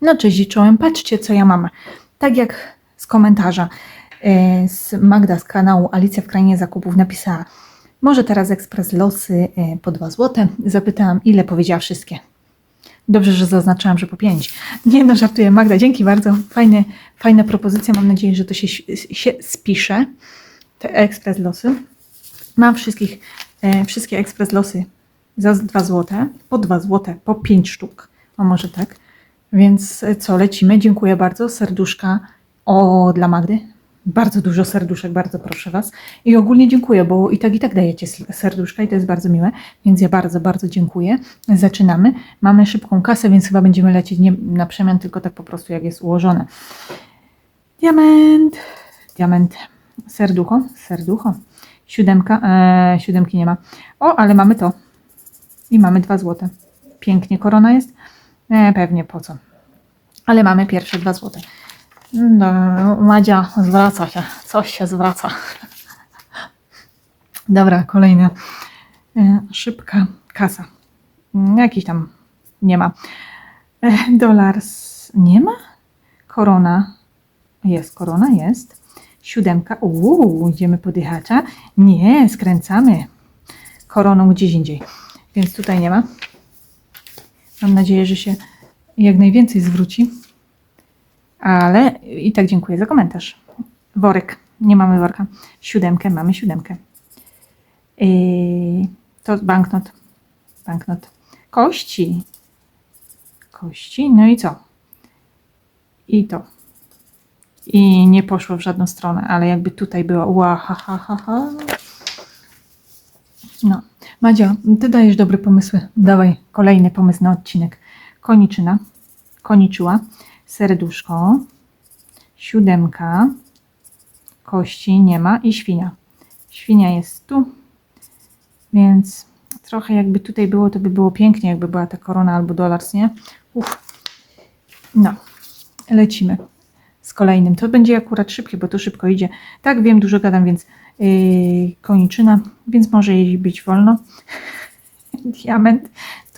No cześć czołem, patrzcie co ja mam. Tak jak z komentarza e, z Magda z kanału Alicja w Krainie Zakupów napisała może teraz ekspres losy e, po 2 zł. Zapytałam ile, powiedziała wszystkie. Dobrze, że zaznaczyłam, że po 5. Nie no, żartuję. Magda, dzięki bardzo. Fajne, fajna propozycja. Mam nadzieję, że to się, się spisze. Te ekspres losy. Mam wszystkich, e, wszystkie ekspres losy za 2 zł, po 2 zł, po 5 sztuk. A może tak. Więc e, co, lecimy. Dziękuję bardzo. Serduszka o dla Magdy. Bardzo dużo serduszek, bardzo proszę Was. I ogólnie dziękuję, bo i tak i tak dajecie serduszka i to jest bardzo miłe, więc ja bardzo, bardzo dziękuję. Zaczynamy. Mamy szybką kasę, więc chyba będziemy lecieć nie na przemian, tylko tak po prostu jak jest ułożone. Diament, diament, serducho, serducho, siódemka, e, siódemki nie ma. O, ale mamy to. I mamy dwa złote. Pięknie korona jest. E, pewnie po co. Ale mamy pierwsze dwa złote. No, Madzia zwraca się. Coś się zwraca. Dobra, kolejna. E, szybka kasa. Mm, Jakiś tam nie ma. E, dolars nie ma? Korona. Jest, korona jest. Siódemka. Uuu, idziemy po. Nie, skręcamy. Koroną gdzieś indziej. Więc tutaj nie ma. Mam nadzieję, że się jak najwięcej zwróci. Ale i tak dziękuję za komentarz. Worek. Nie mamy worka. Siódemkę. Mamy siódemkę. Yy, to banknot. Banknot. Kości. Kości. No i co? I to. I nie poszło w żadną stronę, ale jakby tutaj było ła, ha, ha, ha, ha. No. Madzia, ty dajesz dobre pomysły. Dawaj kolejny pomysł na odcinek. Koniczyna. Koniczyła. Serduszko. Siódemka. Kości nie ma. I świnia. Świnia jest tu. Więc trochę jakby tutaj było, to by było pięknie, jakby była ta korona albo dolars, nie? Uff. No. Lecimy z kolejnym. To będzie akurat szybkie, bo to szybko idzie. Tak, wiem, dużo gadam, więc yy, koniczyna, więc może jej być wolno. Diament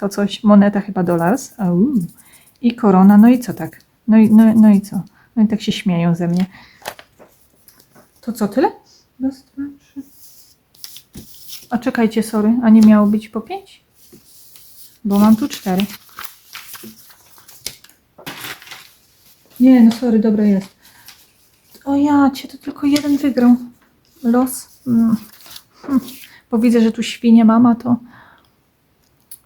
to coś, moneta chyba dolars. Au. I korona, no i co tak? No i, no, no i co? No i tak się śmieją ze mnie. To co, tyle? A czekajcie, sorry, a nie miało być po pięć? Bo mam tu cztery. Nie, no sorry, dobra jest. O ja cię, to tylko jeden wygrał. Los. Mm. Hm. Bo widzę, że tu świnie mama, to...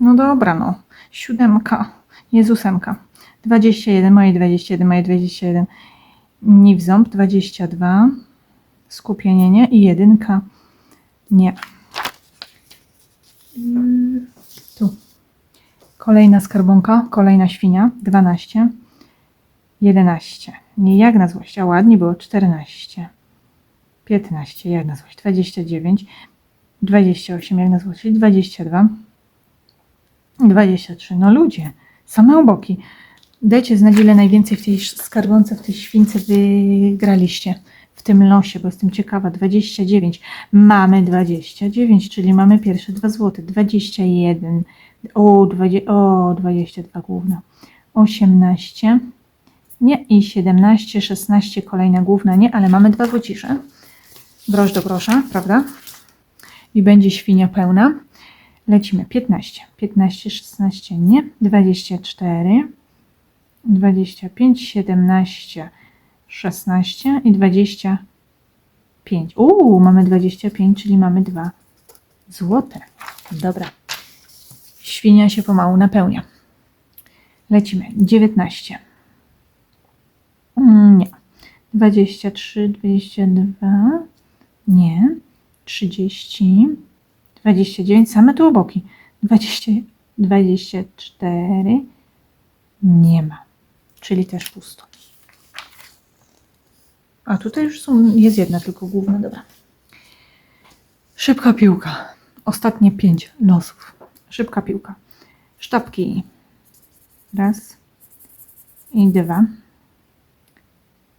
No dobra, no. Siódemka. Jezusemka. 21, moje 21, moje 21. Ni w ząb, 22. Skupienie nie. I jedynka. Nie. Tu. Kolejna skarbonka, kolejna świnia. 12. 11. Nie jak na złość, a ładnie było 14. 15 jak na złość. 29. 28 jak na złość. 22. 23. No ludzie, same oboki. Dajcie znać, ile najwięcej w tej skarbonce, w tej śwince wygraliście w tym losie, bo jestem ciekawa. 29. Mamy 29, czyli mamy pierwsze 2 złote. 21. O, 20, o 22 główna. 18. Nie i 17, 16 kolejna główna nie, ale mamy dwa złocisze. Grosz do grosza, prawda? I będzie świnia pełna. Lecimy. 15, 15, 16 nie, 24, 25, 17, 16 i 25. Uuu, mamy 25, czyli mamy dwa złote. Dobra. Świnia się pomału napełnia. Lecimy. 19. Mm, Nie. 23, 22. Nie. 30. 29. Same tu oboki. 20, 24. Nie ma. Czyli też pusto. A tutaj już są, jest jedna tylko główna, dobra. Szybka piłka. Ostatnie pięć losów. Szybka piłka. Sztabki. Raz i dwa.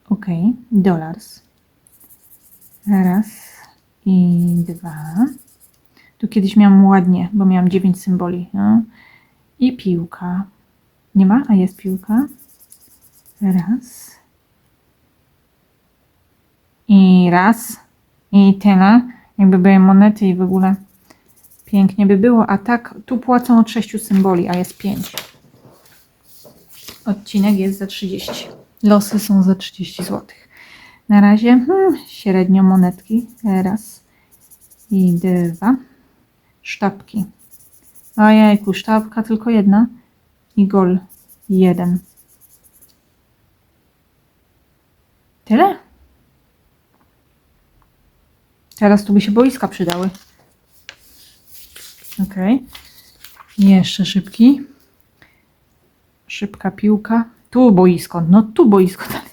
Ok. Dolars. Raz i dwa. Tu kiedyś miałam ładnie, bo miałam dziewięć symboli. No. I piłka. Nie ma? A jest piłka. Raz. I raz. I tyle. Jakby były monety i w ogóle pięknie by było. A tak, tu płacą od 6 symboli, a jest 5. Odcinek jest za 30. Losy są za 30 zł. Na razie hmm, średnio monetki. Raz i dwa. Sztabki. Ojejku, sztabka tylko jedna. I gol jeden. Tyle? Teraz tu by się boiska przydały. Ok. Jeszcze szybki. Szybka piłka. Tu boisko. No tu boisko.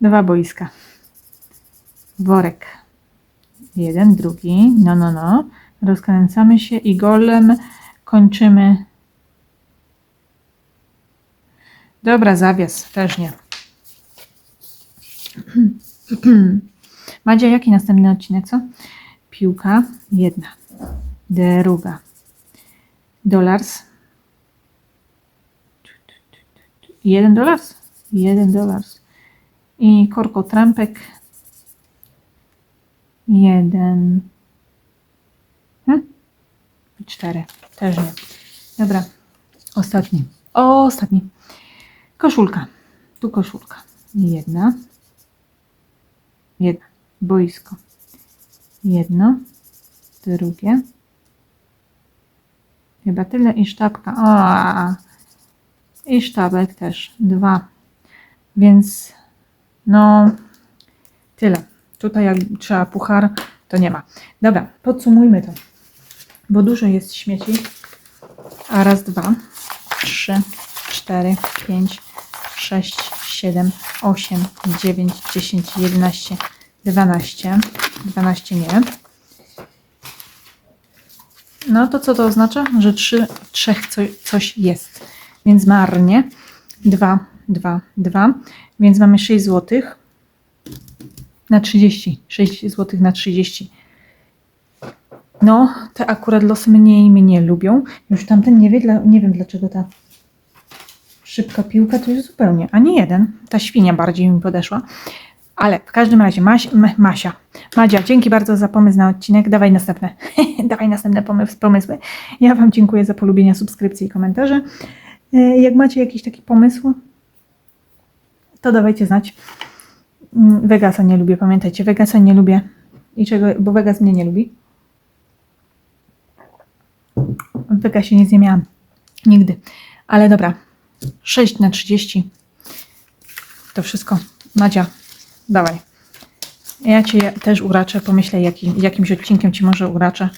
Dwa boiska. Worek. Jeden, drugi. No, no, no. Rozkręcamy się i golem kończymy. Dobra, zawias. Też nie. Madzia, jaki następny odcinek, co? Piłka. Jedna. Druga. Dolars. Jeden dolars. Jeden dolars. I korkotrampek. Jeden. Hmm? Cztery. Też nie. Dobra. Ostatni. Ostatni. Koszulka. Tu koszulka. Jedna. Jedna. Boisko. Jedno. Drugie. Chyba tyle i sztabka. O, I sztabek też. Dwa. Więc no tyle. Tutaj jak trzeba puchar, to nie ma. Dobra, podsumujmy to. Bo dużo jest śmieci. A raz, dwa, trzy, cztery, pięć, sześć, siedem, osiem, dziewięć, dziesięć, jedenaście, dwanaście. Dwanaście nie. No to co to oznacza? Że trzy, trzech co, coś jest. Więc marnie. Dwa, dwa, dwa. Więc mamy 6 zł na 30. 6 zł na 30. No, te akurat losy mniej mnie lubią. Już tamten nie wie, nie wiem dlaczego ta szybka piłka to już zupełnie, a nie jeden. Ta świnia bardziej mi podeszła. Ale w każdym razie, Maś, Masia, Madzia, dzięki bardzo za pomysł na odcinek. Dawaj następne. Dawaj następne pomys- pomysły. Ja Wam dziękuję za polubienia, subskrypcje i komentarze. E, Jak macie jakiś taki pomysł, to dawajcie znać. Mm, Vegasa nie lubię, pamiętajcie, Vegasa nie lubię. I czego, bo Vegas mnie nie lubi. W Vegasie nic nie miałam. Nigdy. Ale dobra. 6 na 30. To wszystko. Madzia, dawaj. Ja Cię też uraczę. Pomyślę, jaki, jakimś odcinkiem Ci może uraczę.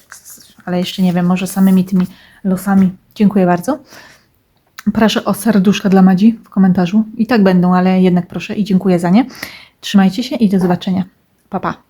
Ale jeszcze nie wiem, może samymi tymi losami. Dziękuję bardzo. Proszę o serduszka dla Madzi w komentarzu. I tak będą, ale jednak proszę i dziękuję za nie. Trzymajcie się i do zobaczenia. Pa, pa.